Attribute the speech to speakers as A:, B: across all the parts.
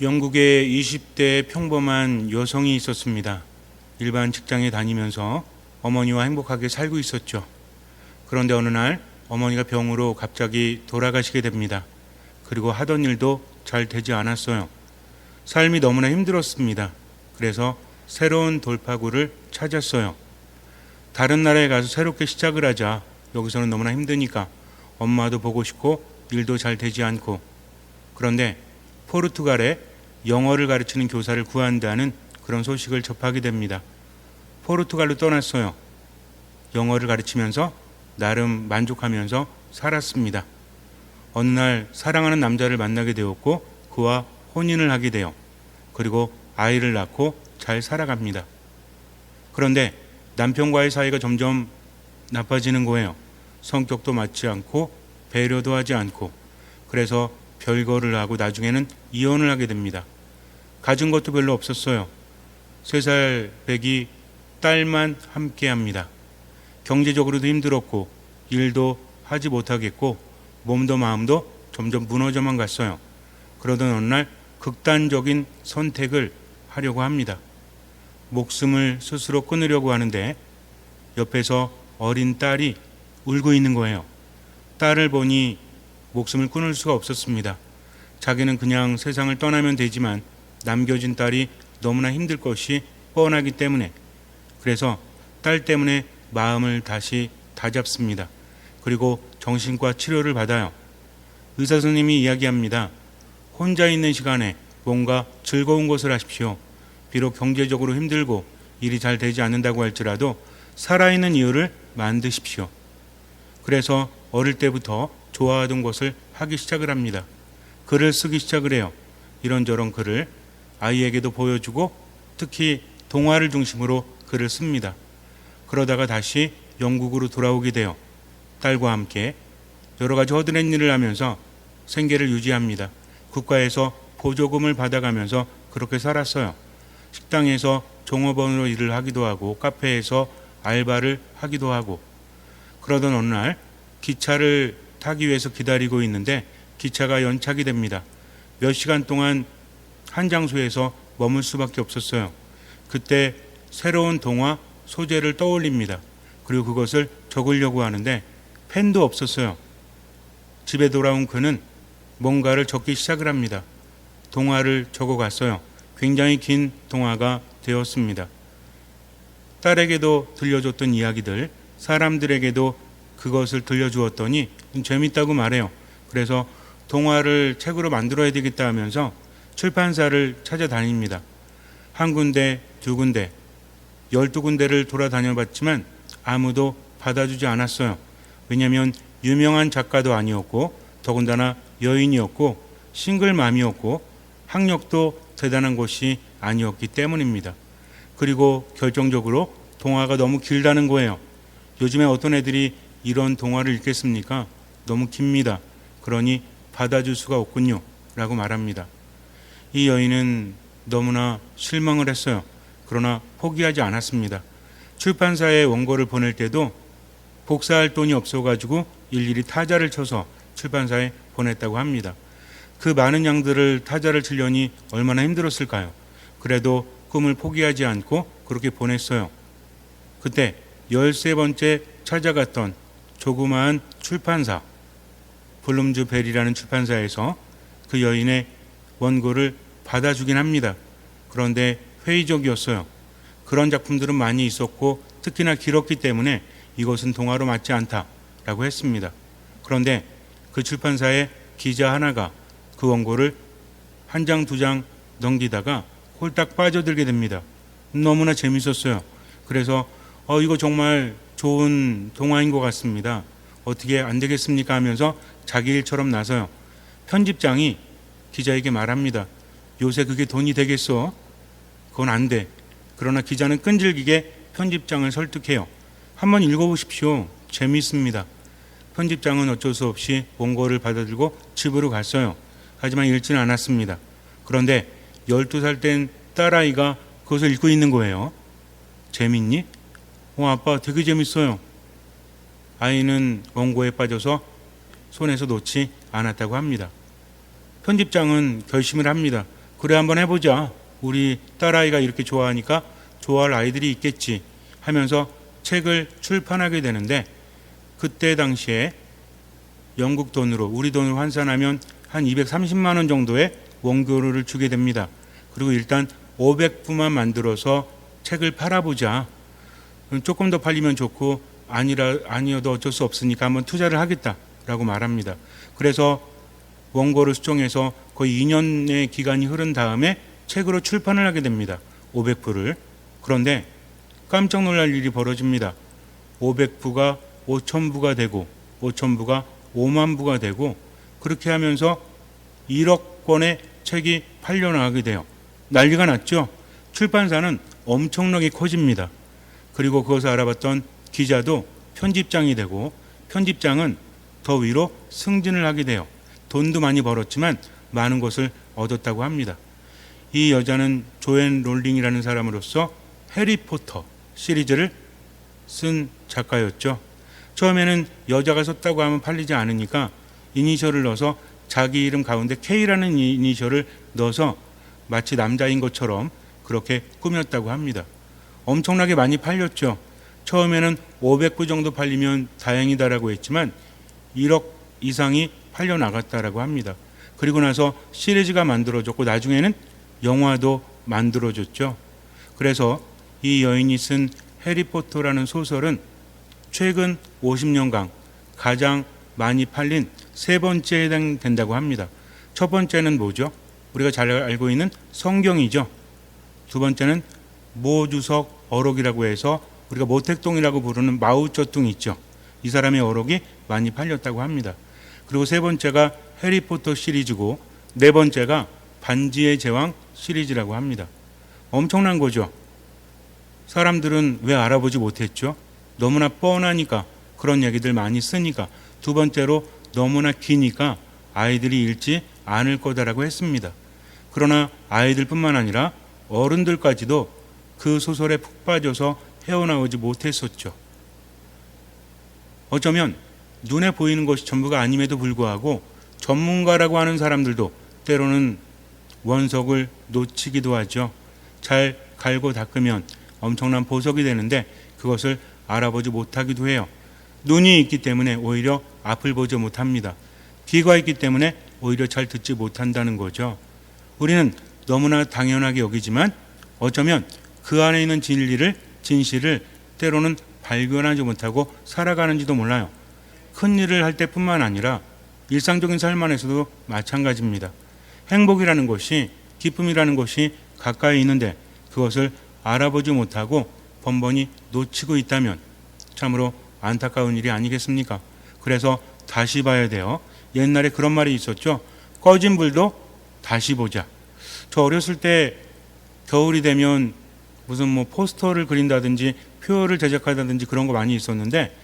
A: 영국에 20대 평범한 여성이 있었습니다. 일반 직장에 다니면서 어머니와 행복하게 살고 있었죠. 그런데 어느 날 어머니가 병으로 갑자기 돌아가시게 됩니다. 그리고 하던 일도 잘 되지 않았어요. 삶이 너무나 힘들었습니다. 그래서 새로운 돌파구를 찾았어요. 다른 나라에 가서 새롭게 시작을 하자. 여기서는 너무나 힘드니까 엄마도 보고 싶고 일도 잘 되지 않고 그런데 포르투갈에 영어를 가르치는 교사를 구한다는 그런 소식을 접하게 됩니다. 포르투갈로 떠났어요. 영어를 가르치면서 나름 만족하면서 살았습니다. 어느 날 사랑하는 남자를 만나게 되었고 그와 혼인을 하게 돼요. 그리고 아이를 낳고 잘 살아갑니다. 그런데 남편과의 사이가 점점 나빠지는 거예요. 성격도 맞지 않고 배려도 하지 않고 그래서 별거를 하고 나중에는 이혼을 하게 됩니다. 가진 것도 별로 없었어요. 세 살 백이 딸만 함께 합니다. 경제적으로도 힘들었고 일도 하지 못하겠고 몸도 마음도 점점 무너져만 갔어요. 그러던 어느 날 극단적인 선택을 하려고 합니다. 목숨을 스스로 끊으려고 하는데 옆에서 어린 딸이 울고 있는 거예요. 딸을 보니 목숨을 끊을 수가 없었습니다. 자기는 그냥 세상을 떠나면 되지만 남겨진 딸이 너무나 힘들 것이 뻔하기 때문에 그래서 딸 때문에 마음을 다시 다잡습니다. 그리고 정신과 치료를 받아요. 의사 선생님이 이야기합니다. 혼자 있는 시간에 뭔가 즐거운 것을 하십시오. 비록 경제적으로 힘들고 일이 잘 되지 않는다고 할지라도 살아있는 이유를 만드십시오. 그래서 어릴 때부터 좋아하던 것을 하기 시작을 합니다. 글을 쓰기 시작을 해요. 이런저런 글을 아이에게도 보여주고 특히 동화를 중심으로 글을 씁니다. 그러다가 다시 영국으로 돌아오게 돼요. 딸과 함께 여러 가지 허드렛 일을 하면서 생계를 유지합니다. 국가에서 보조금을 받아가면서 그렇게 살았어요. 식당에서 종업원으로 일을 하기도 하고 카페에서 알바를 하기도 하고 그러던 어느 날 기차를 타기 위해서 기다리고 있는데 기차가 연착이 됩니다. 몇 시간 동안 한 장소에서 머물 수밖에 없었어요. 그때 새로운 동화 소재를 떠올립니다. 그리고 그것을 적으려고 하는데 펜도 없었어요. 집에 돌아온 그는 뭔가를 적기 시작을 합니다. 동화를 적어 갔어요. 굉장히 긴 동화가 되었습니다. 딸에게도 들려줬던 이야기들, 사람들에게도 그것을 들려주었더니 재밌다고 말해요. 그래서 동화를 책으로 만들어야 되겠다 하면서 출판사를 찾아다닙니다. 한 군데, 두 군데, 열두 군데를 돌아다녀 봤지만 아무도 받아주지 않았어요. 왜냐하면 유명한 작가도 아니었고 더군다나 여인이었고 싱글맘이었고 학력도 대단한 곳이 아니었기 때문입니다. 그리고 결정적으로 동화가 너무 길다는 거예요. 요즘에 어떤 애들이 이런 동화를 읽겠습니까? 너무 깁니다. 그러니 받아줄 수가 없군요. 라고 말합니다. 이 여인은 너무나 실망을 했어요. 그러나 포기하지 않았습니다. 출판사에 원고를 보낼 때도 복사할 돈이 없어가지고 일일이 타자를 쳐서 출판사에 보냈다고 합니다. 그 많은 양들을 타자를 치려니 얼마나 힘들었을까요? 그래도 꿈을 포기하지 않고 그렇게 보냈어요. 그때 열세 번째 찾아갔던 조그마한 출판사, 블룸즈 벨이라는 출판사에서 그 여인의 원고를 받아주긴 합니다. 그런데 회의적이었어요. 그런 작품들은 많이 있었고 특히나 길었기 때문에 이것은 동화로 맞지 않다라고 했습니다. 그런데 그 출판사의 기자 하나가 그 원고를 한 장, 두장 넘기다가 홀딱 빠져들게 됩니다. 너무나 재밌었어요. 그래서 어, 이거 정말 좋은 동화인 것 같습니다. 어떻게 안 되겠습니까? 하면서 자기 일처럼 나서요. 편집장이 기자에게 말합니다. 요새 그게 돈이 되겠어? 그건 안 돼. 그러나 기자는 끈질기게 편집장을 설득해요. 한번 읽어보십시오. 재미있습니다. 편집장은 어쩔 수 없이 원고를 받아들고 집으로 갔어요. 하지만 읽지는 않았습니다. 그런데 12살 된 딸아이가 그것을 읽고 있는 거예요. 재밌니? 어, 아빠 되게 재밌어요. 아이는 원고에 빠져서 손에서 놓지 않았다고 합니다. 편집장은 결심을 합니다. 그래 한번 해보자. 우리 딸아이가 이렇게 좋아하니까 좋아할 아이들이 있겠지 하면서 책을 출판하게 되는데 그때 당시에 영국 돈으로 우리 돈으로 환산하면 한 230만 원 정도의 원고료를 주게 됩니다. 그리고 일단 500부만 만들어서 책을 팔아보자. 조금 더 팔리면 좋고 아니라 아니어도 어쩔 수 없으니까 한번 투자를 하겠다라고 말합니다. 그래서 원고를 수정해서 거의 2년의 기간이 흐른 다음에 책으로 출판을 하게 됩니다. 500부를. 그런데 깜짝 놀랄 일이 벌어집니다. 500부가 5,000부가 되고 5,000부가 5만 부가 되고 그렇게 하면서 1억 권의 책이 팔려나가게 돼요. 난리가 났죠. 출판사는 엄청나게 커집니다. 그리고 그것을 알아봤던 기자도 편집장이 되고 편집장은 더 위로 승진을 하게 돼요. 돈도 많이 벌었지만 많은 것을 얻었다고 합니다. 이 여자는 조앤 롤링이라는 사람으로서 해리포터 시리즈를 쓴 작가였죠. 처음에는 여자가 썼다고 하면 팔리지 않으니까 이니셜을 넣어서 자기 이름 가운데 K라는 이니셜을 넣어서 마치 남자인 것처럼 그렇게 꾸몄다고 합니다. 엄청나게 많이 팔렸죠. 처음에는 500부 정도 팔리면 다행이다라고 했지만 1억 이상이 팔려 나갔다라고 합니다. 그리고 나서 시리즈가 만들어졌고 나중에는 영화도 만들어졌죠. 그래서 이 여인이 쓴 해리포터라는 소설은 최근 50년간 가장 많이 팔린 세 번째에 해당된다고 합니다. 첫 번째는 뭐죠? 우리가 잘 알고 있는 성경이죠. 두 번째는 모주석 어록이라고 해서 우리가 모택동이라고 부르는 마우쩌뚱 있죠. 이 사람의 어록이 많이 팔렸다고 합니다. 그리고 세 번째가 해리포터 시리즈고 네 번째가 반지의 제왕 시리즈라고 합니다. 엄청난 거죠. 사람들은 왜 알아보지 못했죠? 너무나 뻔하니까 그런 얘기들 많이 쓰니까 두 번째로 너무나 기니까 아이들이 읽지 않을 거다라고 했습니다. 그러나 아이들뿐만 아니라 어른들까지도 그 소설에 푹 빠져서 헤어나오지 못했었죠. 어쩌면 눈에 보이는 것이 전부가 아님에도 불구하고 전문가라고 하는 사람들도 때로는 원석을 놓치기도 하죠. 잘 갈고 닦으면 엄청난 보석이 되는데 그것을 알아보지 못하기도 해요. 눈이 있기 때문에 오히려 앞을 보지 못합니다. 귀가 있기 때문에 오히려 잘 듣지 못한다는 거죠. 우리는 너무나 당연하게 여기지만 어쩌면 그 안에 있는 진리를 진실을 때로는 발견하지 못하고 살아가는지도 몰라요. 큰 일을 할 때뿐만 아니라 일상적인 삶 안에서도 마찬가지입니다. 행복이라는 것이 기쁨이라는 것이 가까이 있는데 그것을 알아보지 못하고 번번이 놓치고 있다면 참으로 안타까운 일이 아니겠습니까? 그래서 다시 봐야 돼요. 옛날에 그런 말이 있었죠. 꺼진 불도 다시 보자. 저 어렸을 때 겨울이 되면 무슨 뭐 포스터를 그린다든지 표를 제작하다든지 그런 거 많이 있었는데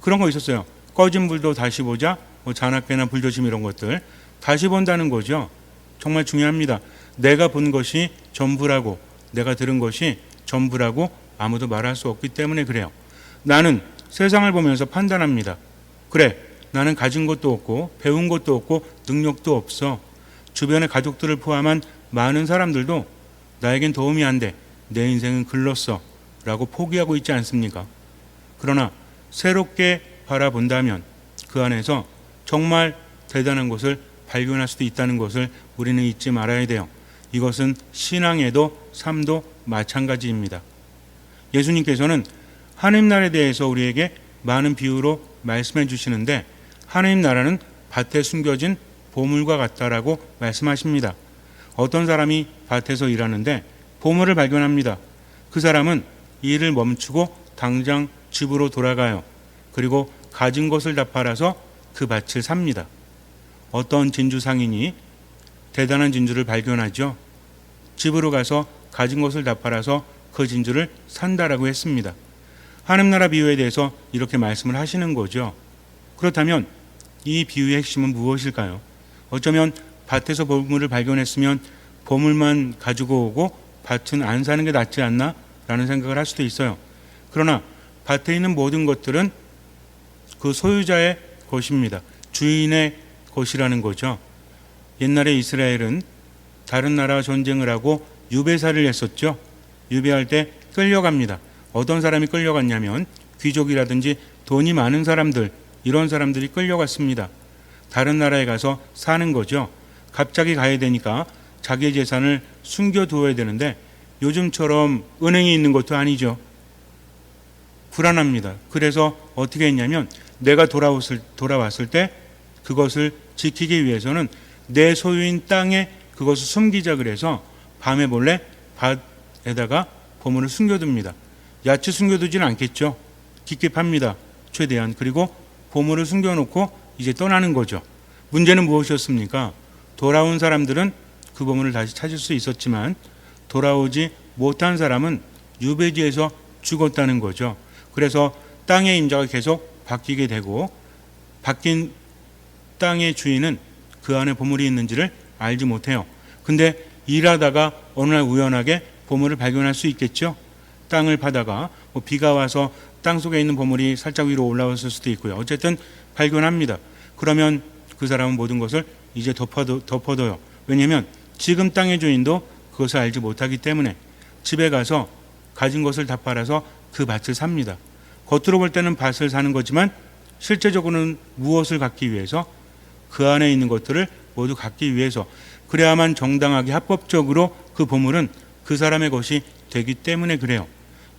A: 그런 거 있었어요. 꺼진 불도 다시 보자. 뭐 잔악배나 불조심 이런 것들 다시 본다는 거죠. 정말 중요합니다. 내가 본 것이 전부라고 내가 들은 것이 전부라고 아무도 말할 수 없기 때문에 그래요. 나는 세상을 보면서 판단합니다. 그래, 나는 가진 것도 없고 배운 것도 없고 능력도 없어. 주변의 가족들을 포함한 많은 사람들도 나에겐 도움이 안 돼. 내 인생은 글렀어. 라고 포기하고 있지 않습니까? 그러나 새롭게 바라본다면 그 안에서 정말 대단한 것을 발견할 수도 있다는 것을 우리는 잊지 말아야 돼요. 이것은 신앙에도 삶도 마찬가지입니다. 예수님께서는 하나님 나라에 대해서 우리에게 많은 비유로 말씀해 주시는데 하나님 나라는 밭에 숨겨진 보물과 같다라고 말씀하십니다. 어떤 사람이 밭에서 일하는데 보물을 발견합니다. 그 사람은 일을 멈추고 당장 집으로 돌아가요. 그리고 가진 것을 다 팔아서 그 밭을 삽니다. 어떤 진주 상인이 대단한 진주를 발견하죠. 집으로 가서 가진 것을 다 팔아서 그 진주를 산다라고 했습니다. 하늘나라 비유에 대해서 이렇게 말씀을 하시는 거죠. 그렇다면 이 비유의 핵심은 무엇일까요? 어쩌면 밭에서 보물을 발견했으면 보물만 가지고 오고 밭은 안 사는 게 낫지 않나? 라는 생각을 할 수도 있어요. 그러나 밭에 있는 모든 것들은 그 소유자의 것입니다. 주인의 것이라는 거죠. 옛날에 이스라엘은 다른 나라 전쟁을 하고 유배사를 했었죠. 유배할 때 끌려갑니다. 어떤 사람이 끌려갔냐면 귀족이라든지 돈이 많은 사람들 이런 사람들이 끌려갔습니다. 다른 나라에 가서 사는 거죠. 갑자기 가야 되니까 자기 재산을 숨겨두어야 되는데 요즘처럼 은행에 있는 것도 아니죠. 불안합니다. 그래서 어떻게 했냐면 내가 돌아왔을, 돌아왔을 때 그것을 지키기 위해서는 내 소유인 땅에 그것을 숨기자 그래서 밤에 몰래 밭에다가 보물을 숨겨둡니다. 야채 숨겨두지는 않겠죠. 깊게 팝니다. 최대한. 그리고 보물을 숨겨놓고 이제 떠나는 거죠. 문제는 무엇이었습니까? 돌아온 사람들은 그 보물을 다시 찾을 수 있었지만 돌아오지 못한 사람은 유배지에서 죽었다는 거죠. 그래서 땅의 임자가 계속 바뀌게 되고 바뀐 땅의 주인은 그 안에 보물이 있는지를 알지 못해요. 근데 일하다가 어느 날 우연하게 보물을 발견할 수 있겠죠. 땅을 파다가 뭐 비가 와서 땅 속에 있는 보물이 살짝 위로 올라왔을 수도 있고요. 어쨌든 발견합니다. 그러면 그 사람은 모든 것을 이제 덮어둬요. 왜냐하면 지금 땅의 주인도 그것을 알지 못하기 때문에 집에 가서 가진 것을 다 팔아서 그 밭을 삽니다. 겉으로 볼 때는 밭을 사는 거지만 실제적으로는 무엇을 갖기 위해서 그 안에 있는 것들을 모두 갖기 위해서 그래야만 정당하게 합법적으로 그 보물은 그 사람의 것이 되기 때문에 그래요.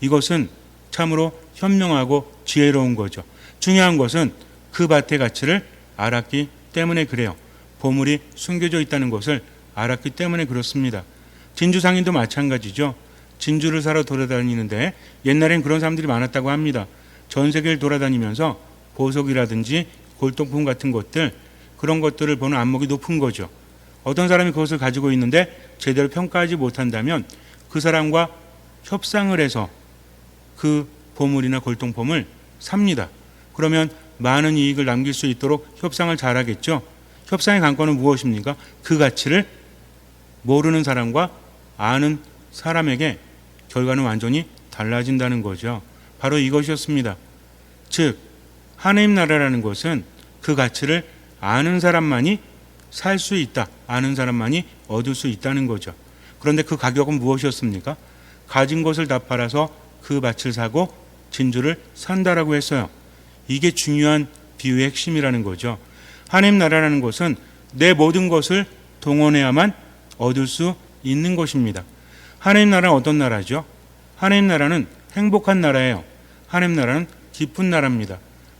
A: 이것은 참으로 현명하고 지혜로운 거죠. 중요한 것은 그 밭의 가치를 알았기 때문에 그래요. 보물이 숨겨져 있다는 것을 알았기 때문에 그렇습니다. 진주 상인도 마찬가지죠. 진주를 사러 돌아다니는데 옛날엔 그런 사람들이 많았다고 합니다. 전 세계를 돌아다니면서 보석이라든지 골동품 같은 것들 그런 것들을 보는 안목이 높은 거죠. 어떤 사람이 그것을 가지고 있는데 제대로 평가하지 못한다면 그 사람과 협상을 해서 그 보물이나 골동품을 삽니다. 그러면 많은 이익을 남길 수 있도록 협상을 잘하겠죠. 협상의 관건은 무엇입니까? 그 가치를 모르는 사람과 아는 사람에게 결과는 완전히 달라진다는 거죠. 바로 이것이었습니다. 즉, 하나님 나라라는 것은 그 가치를 아는 사람만이 살 수 있다. 아는 사람만이 얻을 수 있다는 거죠. 그런데 그 가격은 무엇이었습니까? 가진 것을 다 팔아서 그 밭을 사고 진주를 산다라고 했어요. 이게 중요한 비유의 핵심이라는 거죠. 하나님 나라라는 것은 내 모든 것을 동원해야만 얻을 수 있는 것입니다. 하나님 나라는 어떤 나라죠? 하나님 나라는 행복한 나라예요. 하나님 나라는 기쁜 나라입니다.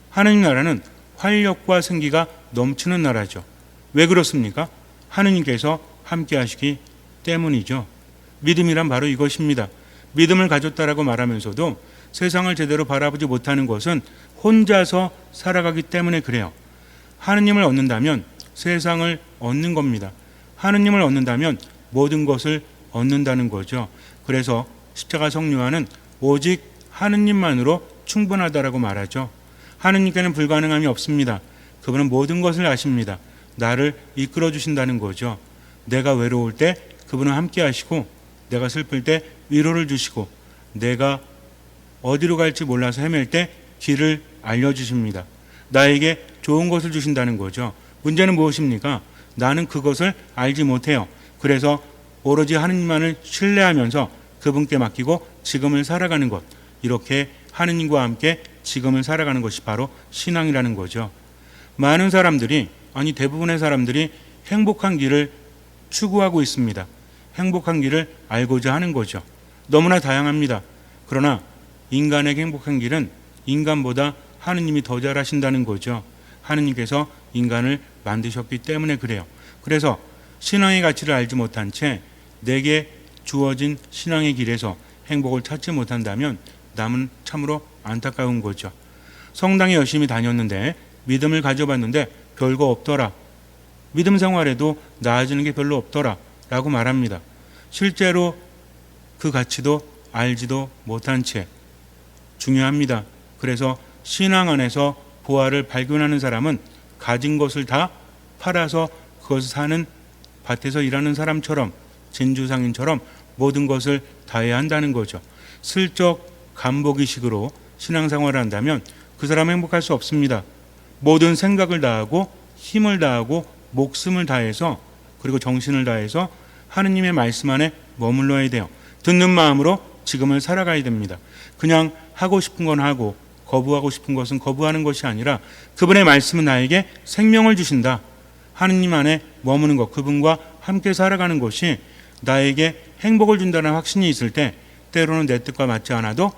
A: 하나님 나라는 활력과 생기가 넘치는 나라죠. 왜 그렇습니까? 하느님께서 함께 하시기 때문이죠. 믿음이란 바로 이것입니다. 믿음을 가졌다라고 말하면서도 세상을 제대로 바라보지 못하는 것은 혼자서 살아가기 때문에 그래요. 하느님을 얻는다면 세상을 얻는 겁니다. 하느님을 얻는다면 모든 것을 얻는다는 거죠. 그래서 십자가 성류화는 오직 하느님만으로 충분하다라고 말하죠. 하느님께는 불가능함이 없습니다. 그분은 모든 것을 아십니다. 나를 이끌어 주신다는 거죠. 내가 외로울 때 그분은 함께 하시고 내가 슬플 때 위로를 주시고 내가 어디로 갈지 몰라서 헤맬 때 길을 알려 주십니다. 나에게 좋은 것을 주신다는 거죠. 문제는 무엇입니까? 나는 그것을 알지 못해요. 그래서 오로지 하느님만을 신뢰하면서 그분께 맡기고 지금을 살아가는 것. 이렇게 하느님과 함께 지금을 살아가는 것이 바로 신앙이라는 거죠. 많은 사람들이 아니 대부분의 사람들이 행복한 길을 추구하고 있습니다. 행복한 길을 알고자 하는 거죠. 너무나 다양합니다. 그러나 인간에게 행복한 길은 인간보다 하느님이 더 잘하신다는 거죠. 하느님께서 인간을 만드셨기 때문에 그래요. 그래서 신앙의 가치를 알지 못한 채 내게 주어진 신앙의 길에서 행복을 찾지 못한다면 남은 참으로 안타까운 거죠. 성당에 열심히 다녔는데 믿음을 가져봤는데 별거 없더라. 믿음 생활에도 나아지는 게 별로 없더라. 라고 말합니다. 실제로 그 가치도 알지도 못한 채 중요합니다. 그래서 신앙 안에서 보화를 발견하는 사람은 가진 것을 다 팔아서 그것을 사는 밭에서 일하는 사람처럼 진주상인처럼 모든 것을 다해야 한다는 거죠. 슬쩍 간보기식으로 신앙생활을 한다면 그 사람은 행복할 수 없습니다. 모든 생각을 다하고 힘을 다하고 목숨을 다해서 그리고 정신을 다해서 하느님의 말씀 안에 머물러야 돼요. 듣는 마음으로 지금을 살아가야 됩니다. 그냥 하고 싶은 건 하고 거부하고 싶은 것은 거부하는 것이 아니라 그분의 말씀은 나에게 생명을 주신다. 하느님 안에 머무는 것, 그분과 함께 살아가는 것이 나에게 행복을 준다는 확신이 있을 때 때로는 내 뜻과 맞지 않아도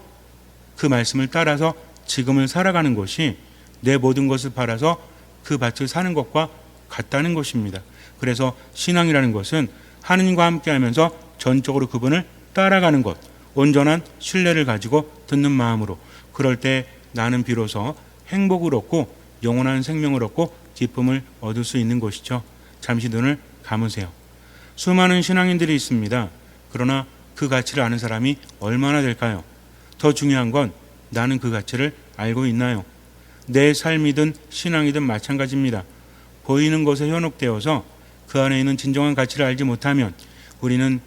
A: 그 말씀을 따라서 지금을 살아가는 것이 내 모든 것을 팔아서 그 밭을 사는 것과 같다는 것입니다. 그래서 신앙이라는 것은 하느님과 함께 하면서 전적으로 그분을 따라가는 것, 온전한 신뢰를 가지고 듣는 마음으로 그럴 때 나는 비로소 행복을 얻고 영원한 생명을 얻고 기쁨을 얻을 수 있는 것이죠. 잠시 눈을 감으세요. 수많은 신앙인들이 있습니다. 그러나 그 가치를 아는 사람이 얼마나 될까요? 더 중요한 건 나는 그 가치를 알고 있나요? 내 삶이든 신앙이든 마찬가지입니다. 보이는 것에 현혹되어서 그 안에 있는 진정한 가치를 알지 못하면 우리는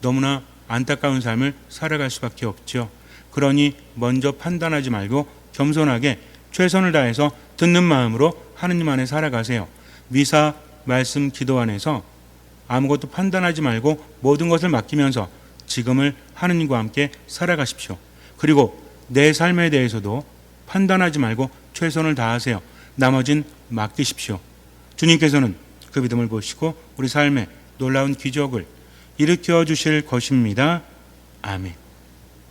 A: 너무나 안타까운 삶을 살아갈 수밖에 없죠. 그러니 먼저 판단하지 말고 겸손하게 최선을 다해서 듣는 마음으로 하느님 안에 살아가세요. 미사, 말씀, 기도 안에서 아무것도 판단하지 말고 모든 것을 맡기면서 지금을 하느님과 함께 살아가십시오. 그리고 내 삶에 대해서도 판단하지 말고 최선을 다하세요. 나머진 맡기십시오. 주님께서는 그 믿음을 보시고 우리 삶에 놀라운 기적을 일으켜 주실 것입니다. 아멘.